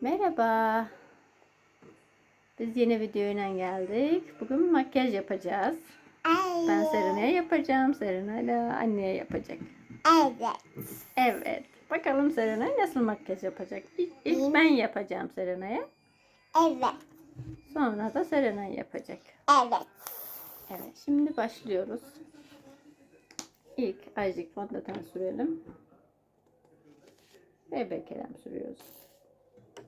Merhaba. Biz yeni videoyla geldik. Bugün makyaj yapacağız. Ben Serena'ya yapacağım. Serena ile anneye yapacak. Evet. Evet. Bakalım Serena nasıl makyaj yapacak. İlk, ilk ben yapacağım Serena'ya. Evet. Sonra da Serena yapacak. Evet. Evet. Şimdi başlıyoruz. İlk azıcık fondöten sürelim. Bebek krem sürüyoruz.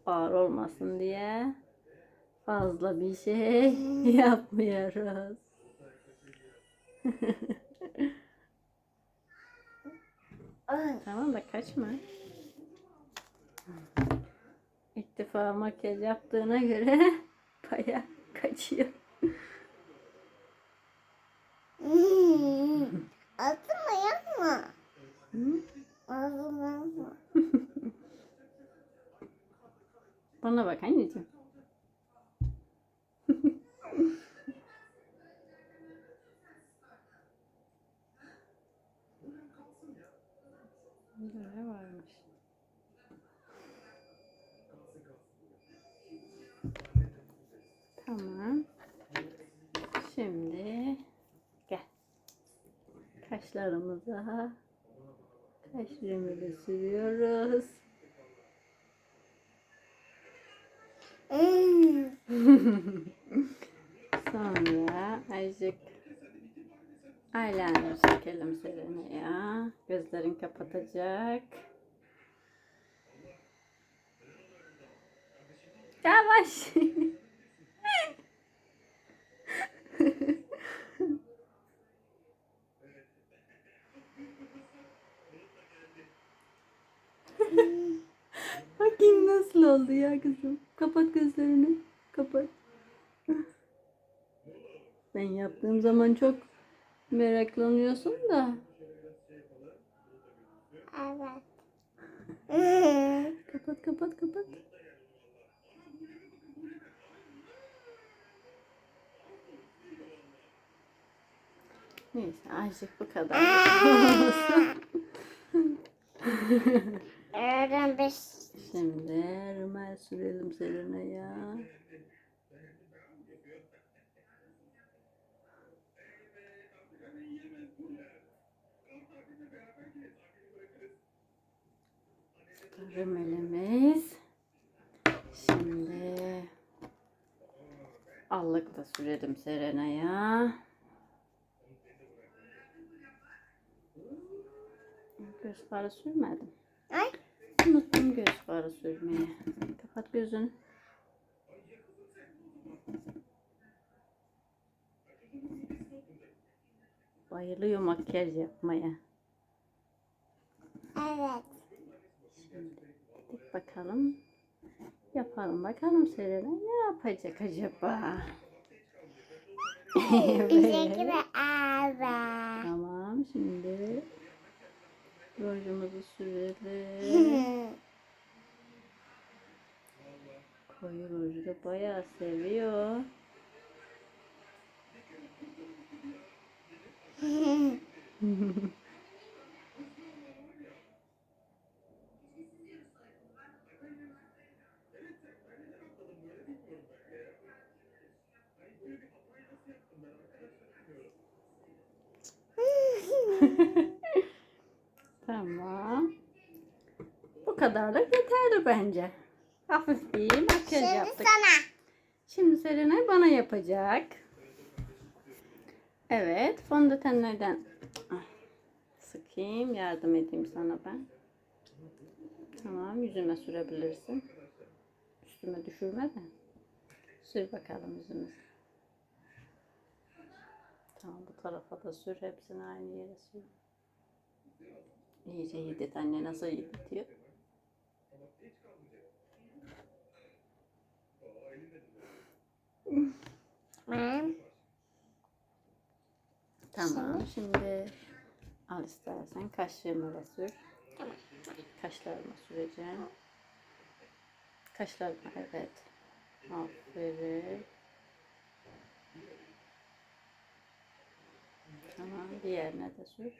Ağır olmasın diye fazla bir şey yapmıyoruz. Tamam da kaçma. İlk defa makyaj yaptığına göre baya kaçıyor. Hmm. Atma Bana bak anneciğim. Böyle varmış. Tamam. Şimdi gel. Kaşlarımıza kaş rümülü sürüyoruz. Sonra azıcık eyeliner çekelim Serena'ya. Gözlerin kapatacak. Yavaş. Bakayım nasıl oldu ya kızım. Kapat gözlerini. Kapat. Ben yaptığım zaman çok meraklanıyorsun da. Evet. Kapat kapat kapat. Neyse azıcık bu kadar. Öğren beş. Şimdi rümel sürelim Serena'ya. Rümelimiz. Şimdi allık da sürelim Serena'ya. Göz farı sürmedim. Göz farı sürmeyi. Kapat gözünü. Bayılıyor makyaj yapmaya. Evet. Dedik bakalım. Yapalım bakalım Serena ne yapacak acaba? Teşekkür evet. Tamam şimdi rujumuzu sürelim. Hmm. Koyu ruju da bayağı seviyor. Tamam. Bu kadarlık yeterli bence. Hafif bir makyaj Şimdi yaptık. sana. Şimdi Serenay bana yapacak. Evet, fondötenlerden Ah, sıkayım, yardım edeyim sana ben. Tamam, yüzüme sürebilirsin. Üstüme düşürme de. Sür bakalım yüzüme. Tamam, bu tarafa da sür, hepsini aynı yere sür. İyice yedet anne, nasıl yedetiyor? Tamam, şimdi al istersen kaşlarıma da sür. Tamam. Kaşlarıma süreceğim. Kaşlarıma evet. Aferin. Tamam, diğerine de sür.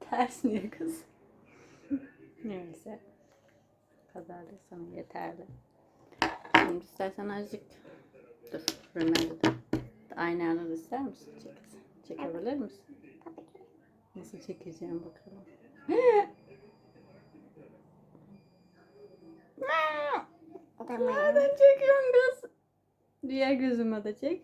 Ters niye kız? Neyse. Bu kadar da sana yeterli. Şimdi istersen azıcık dur. Römer'i de. Aynı anda ister misin? Çek. Çekebilir misin? Nasıl çekeceğim bakalım. Nereden çekiyorsun kız? Diğer gözüme de çek.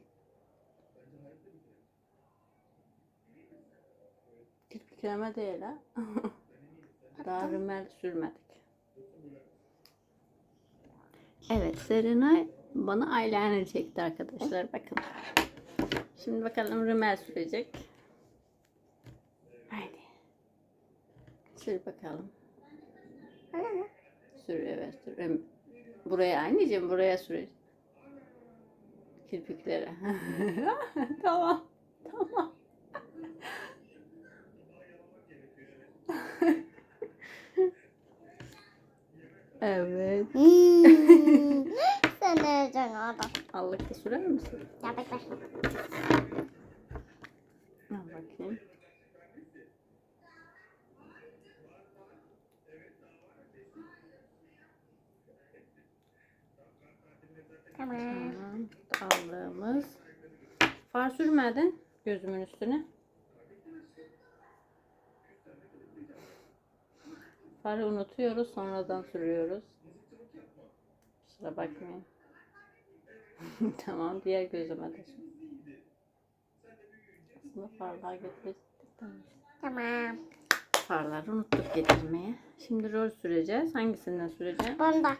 Kirpikleme değil ha. Daha rümel sürmedik. Evet Serenay bana eyeliner çekti arkadaşlar bakın. Şimdi bakalım rümel sürecek. Haydi. Sür bakalım. Sür evet sür. Buraya anneciğim buraya sür. Kirpiklere. tamam. Tamam. Evet. Hmm. Sen de öleceksin orada. Allıkta sürer misin? Ya bek bek. Al bakayım. Tamam. Tamam. Aldığımız. Far sürmedin gözümün üstüne. Farı unutuyoruz sonradan sürüyoruz. Kusura bakmayın. tamam diğer gözüme de. Aslında farlar getirdik. Tamam. Farları unuttuk getirmeye. Şimdi rol süreceğiz. Hangisinden süreceğim? Bunda.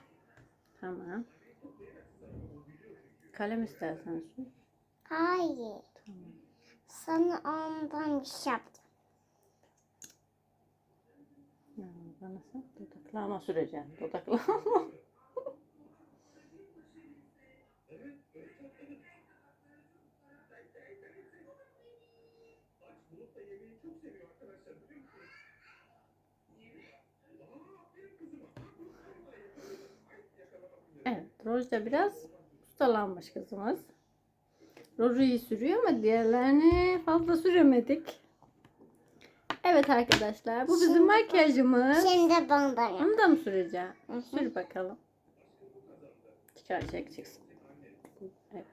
Tamam. Kalem istersen sür. Hayır. Tamam. Sana ondan bir şey yaptım. Sen dudaklama süreceğim. Dudaklama. Evet, Roj da biraz ustalanmış kızımız. Roj'u iyi sürüyor ama diğerlerini fazla süremedik. Evet arkadaşlar, bu bizim Şimdi- makyajımız. Şimdi bundan yap. Onu da mı süreceğim? Sür bakalım. Çıkar çekeceksin. Evet.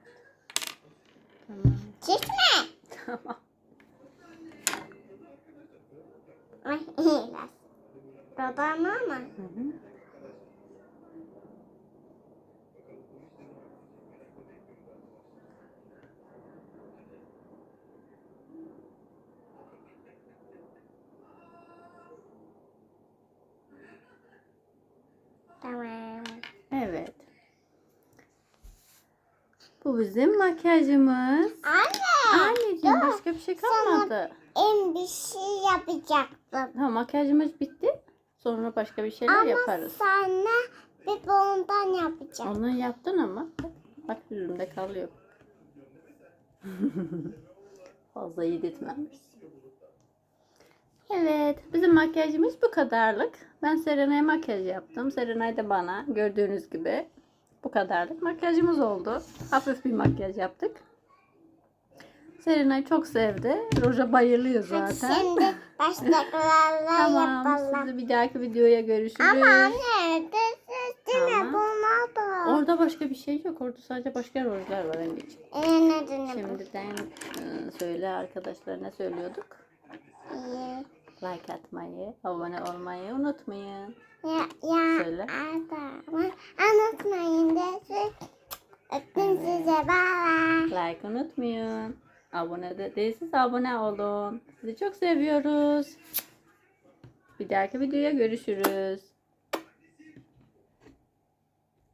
Tamam. Çekme. Tamam. Ay iyiler. Dodağımı ama. Hı hı. Tamam. Evet. Bu bizim makyajımız. Anne. Anneciğim dur. başka bir şey kalmadı. En bir şey yapacaktım. Tamam makyajımız bitti. Sonra başka bir şeyler Ama yaparız. sana bir bundan yapacağım. Onu yaptın ama. Bak yüzümde kalıyor. Fazla yedirtmemiş. Evet, bizim makyajımız bu kadarlık. Ben Serenay'a makyaj yaptım. Serenay da bana gördüğünüz gibi bu kadarlık makyajımız oldu. Hafif bir makyaj yaptık. Serenay çok sevdi. Roja bayılıyor Hadi zaten. şimdi başlıklarla tamam, yapalım. sizi bir dahaki videoya görüşürüz. Ama anne Tamam. bulmadı. Orada başka bir şey yok. Orada sadece başka rojlar var anneciğim. Ee, ne? Şimdiden e, söyle arkadaşlar ne söylüyorduk? İyi. Like atmayı, abone olmayı unutmayın. Ya, ya Söyle. adamı unutmayın desin. Öptüm size bye bye. Like unutmayın. Abone de değilseniz abone olun. Sizi çok seviyoruz. Bir dahaki videoya görüşürüz.